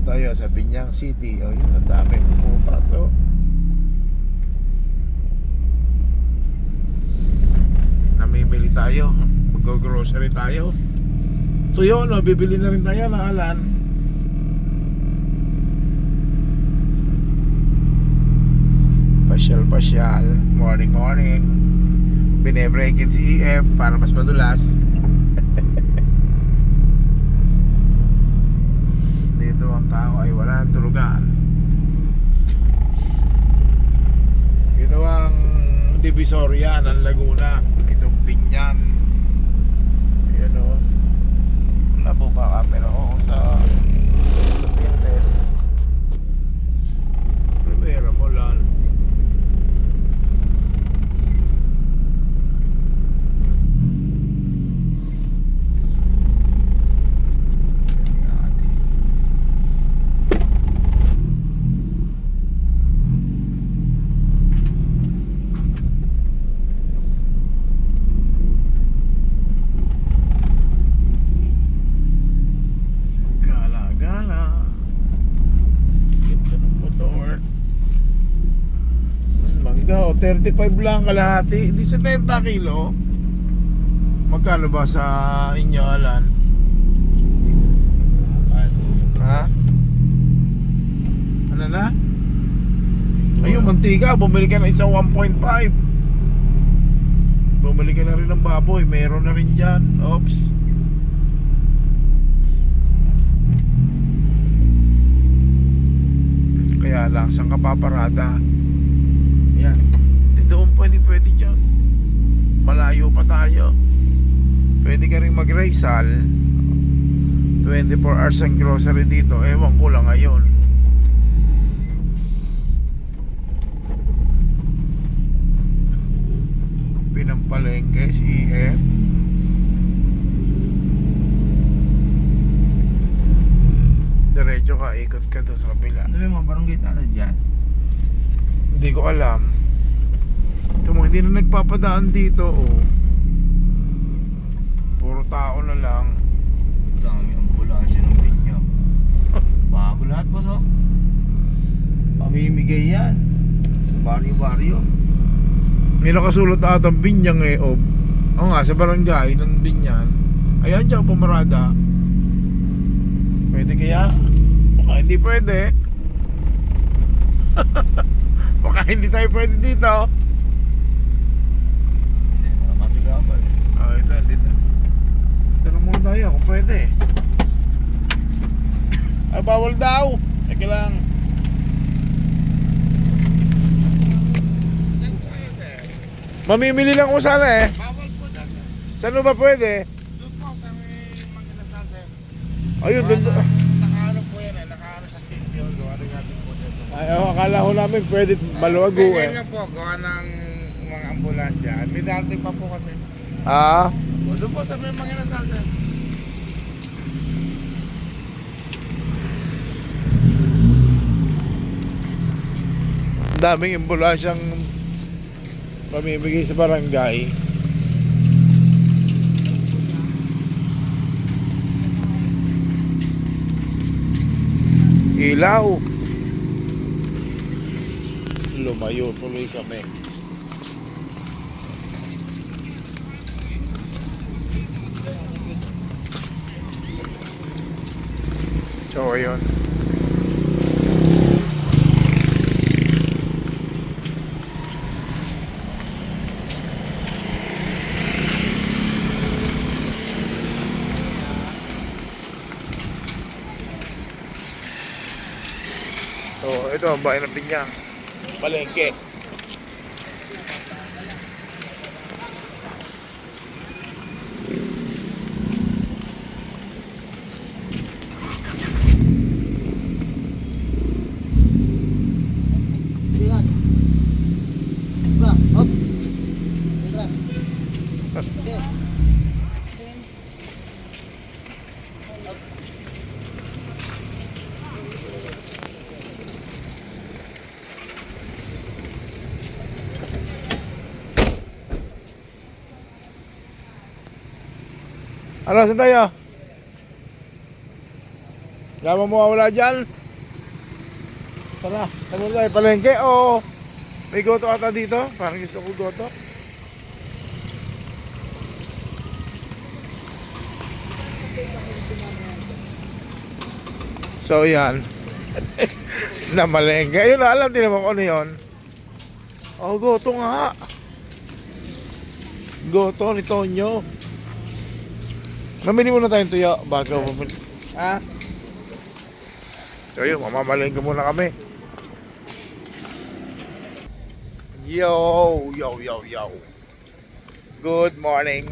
Dito tayo sa Binyang City. O yun, ang dami bukas. Oh. Namimili tayo. Mag-grocery tayo. Ito yun, oh, bibili na rin tayo ng alan. Pasyal pasyal. Morning morning. Binebreakin si EF para mas madulas. Dito ang tao ay wala ang tulugan. Ito ang Divisoria ng Laguna. Itong Pinyan. Ayan o. Wala po ba camera ko sa sa Pintel. Primera mo Oh, 35 lang kalahati. Sa 30 kilo. Magkano ba sa inyo, Alan? Ha? Ano na? Ayun, mantika. Bumili ka na isa 1.5. Bumili ka na rin ng baboy. Meron na rin dyan. Oops. Kaya lang, saan ka paparada? Pwede pwede dyan. Malayo pa tayo. Pwede ka rin mag-Rizal. 24 hours ang grocery dito. Ewan ko lang ngayon. Pinampalengke si EF. Diretso ka, ikot ka doon sa kabila. Ano yung mga barangay ano dyan? Hindi ko alam. Ito mo, hindi na nagpapadaan dito, oh. Puro tao na lang. Dami ang ambulansya ng binyo. Bago lahat boss oh. Pamimigay yan. Baryo-baryo. May nakasulat ata ang binyang eh, oh. Oo nga, sa barangay ng binyan. Ayan dyan, pumarada. Pwede kaya? Baka hindi pwede. Baka hindi tayo pwede dito. Hindi mga kasigapan. Oh, ito, dito. Ito na muna tayo kung pwede. Ay, bawal daw. Teka lang. Mamimili lang ko sana eh. Bawal po dyan. Saan mo ba pwede? Doon po sa may sir. Ayun, doon. Nakaano po yan eh. Nakaano sa sitio. Gawa rin natin po dito. Ay, oh, akala ko namin pwede maluwago Pwede eh. lang po. Gawa ng mga ambulansya. May dati pa po kasi. Ah, Doon po sa may Manginasal sir. daming ambulansyang pamimigay sa barangay. Ilaw. Lumayo tuloy kami. So, ayun. So, ito ang bayan ng Pinyang. Palengke. Ano, saan tayo? Gama mo wala dyan. Tara, ano tayo? Palengke o may goto ata dito? Parang gusto ko goto. So yan. na malengke. Ayun, alam din naman kung ano yun. Oh, goto nga. Goto ni Tonyo. Mamili muna tayong tuyo bago bumili. Ha? So yun, mamamalengke muna kami. Yo, yo, yo, yo. Good morning.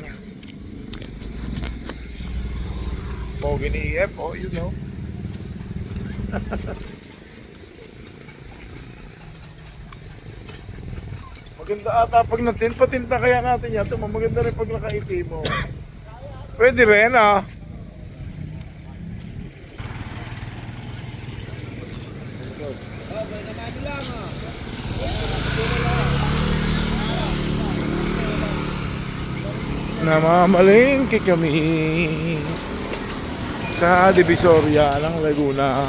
Pogi ni EF, oh, you know. Maganda ata pag natin, patinta kaya natin yan. Ito, maganda rin pag nakaiti mo. Pwede rin ah. Namamalingki kami sa Divisoria ng Laguna.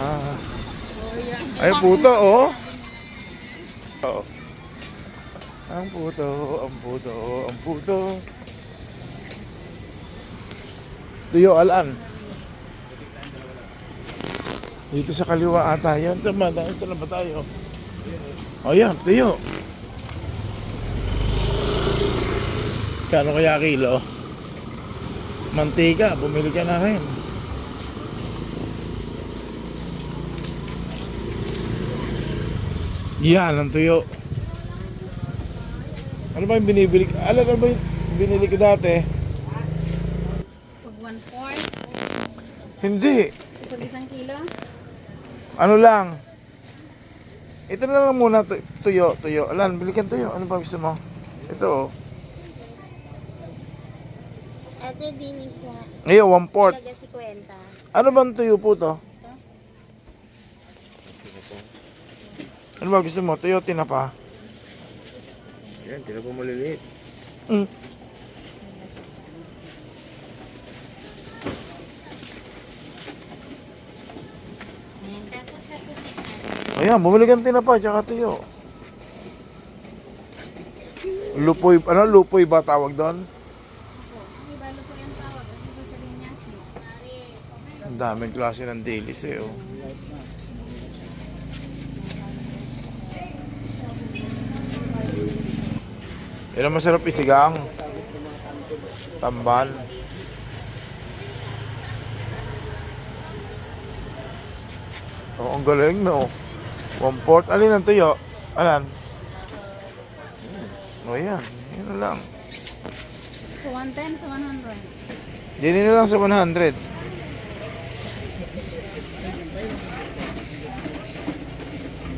Ay puto oh. Oh. Ang puto, ang puto, ang puto. Tuyo alan. Dito sa kaliwa ata yan. Sa mata, ito na ba tayo? O yan, tuyo. Kano kaya kilo? Mantika, bumili ka na rin. Yan ang tuyo. Ano ba yung binibili? Alam ano ba yung binili ko dati? Pag one fourth, Hindi. pag isang kilo, Ano lang? Ito na lang muna tu- tuyo, tuyo. Alan, bili ka ng tuyo. Ano ba gusto mo? Ito oh. Ate Dinis na Ngayon, one port. talaga si Kwenta. Ano bang tuyo po to? Ano ba gusto mo? Tuyo, tinapa. Yan, tila po maliliit. Mm. Ayan, tapos sa kusina. Ayan, bumili ka ng tinapa, tsaka tuyo. Lupoy, ano, lupoy ba tawag doon? Ang daming klase ng dailies eh, oh. Ang masarap isigang. Tamban. Oh, ang galing no. One port. Alin ang tuyo? Alan? Oh, yan. Yan na lang. So 110 sa 100. Dinin na lang sa 100.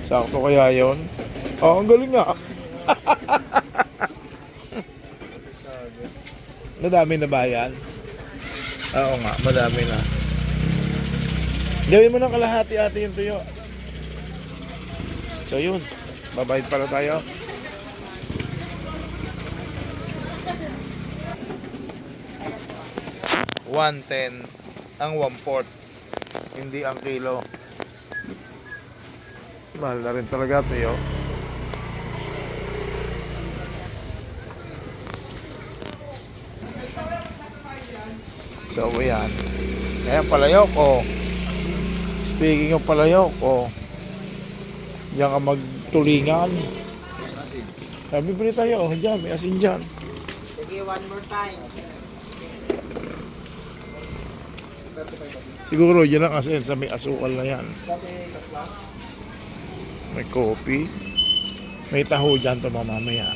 Sakto kaya yon? Oh, ang galing nga. madami na ba yan? Oo nga, madami na. Gawin mo ng kalahati ate yung tuyo. So yun, babayad pala tayo. One ten ang one fourth. Hindi ang kilo. Mahal na rin talaga tuyo. So yan. Kaya palayok oh. Speaking of palayok oh. Diyan ka magtulingan. Sabi bili tayo oh. Diyan, may asin dyan. Siguro dyan ang asin sa may asukal na yan. May kopi. May taho dyan to mamamaya.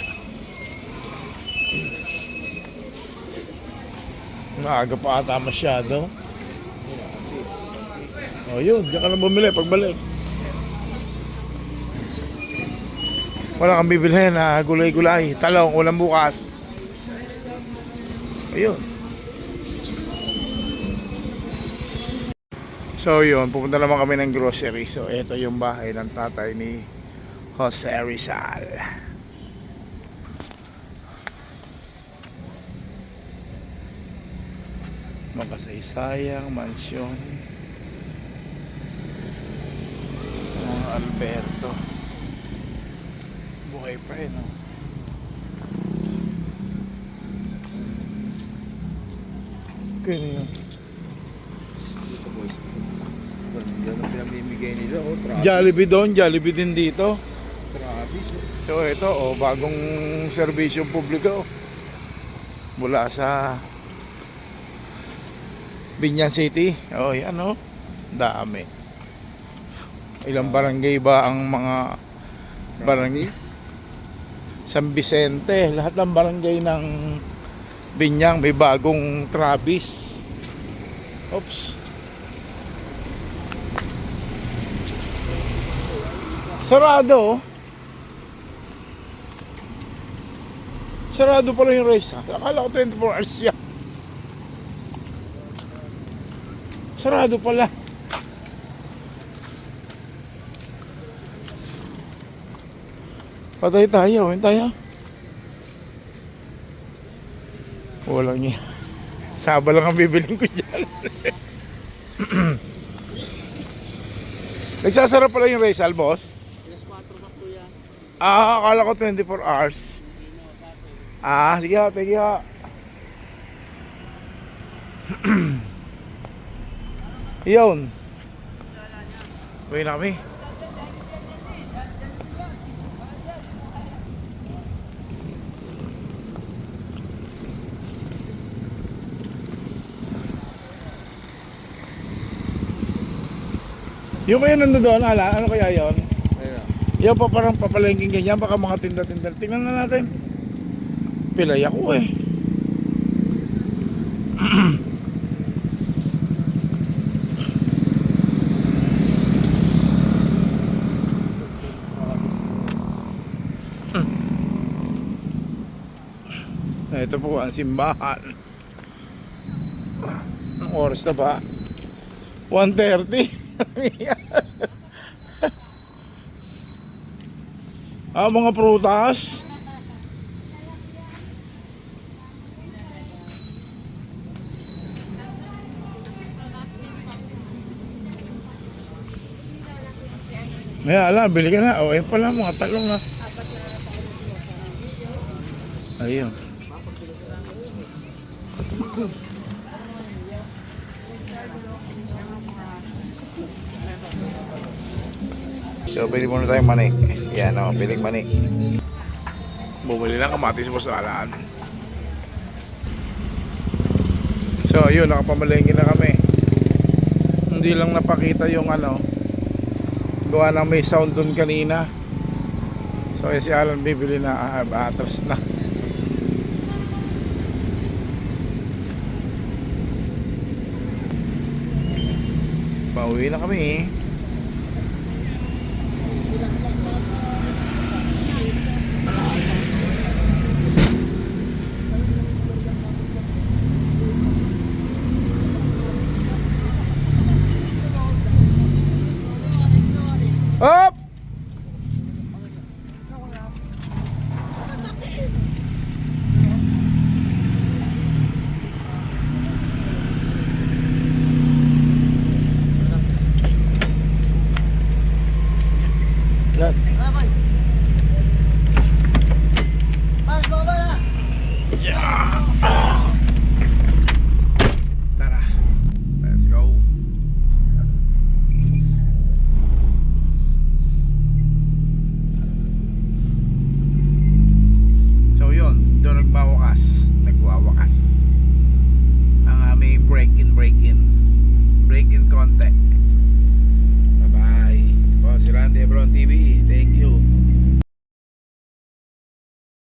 Maaga pa ata masyado. O yun, dyan ka na bumili pagbalik. Wala kang bibilhin na gulay-gulay. Talong, ulam bukas. Ayun. So yun, pupunta naman kami ng grocery. So ito yung bahay ng tatay ni Jose Rizal. Makasaysayang mansyon. Alberto. Buhay pa eh, no? Kaya yun. Dito boys. Yan ang pinamimigay nila. Oh, Travis. Jollibee doon, Jollibee din dito. Travis. oh. So ito, oh, bagong serbisyo publiko mula sa Binyan City. Oh, yan oh. Dami. Ilang barangay ba ang mga barangay? San Vicente, lahat ng barangay ng Binyang may bagong Travis. Oops. Sarado. Sarado pala yung race ha. Akala ko 24 hours siya. Sarado pala. Patay tayo, win tayo. Walang niya. Saba lang ang bibiling ko dyan. Nagsasara pala yung race, boss? Ah, akala ko 24 hours. Ah, sige ho, thank you ho. Yun. Uwi na kami. Yung kaya nando doon, ala, ano kaya yon? Ayun. Yung pa parang papalengking ganyan, baka mga tinda-tinda. Tingnan na natin. Pilay ako eh. Ito po ang simbahan. Ang oras na ba? 1.30. ah, mga prutas. May alam, bili ka na. O, ayun pala, mga talong na. Ayun. So, pili muna tayong manik. Yan o, piling manik. Bumili lang kamatis mo sa alaan. So, yun, nakapamalengke na kami. Hindi lang napakita yung ano, gawa ng may sound dun kanina. So, kaya si Alan bibili na ah, atras na. Pauwi na kami eh. Up!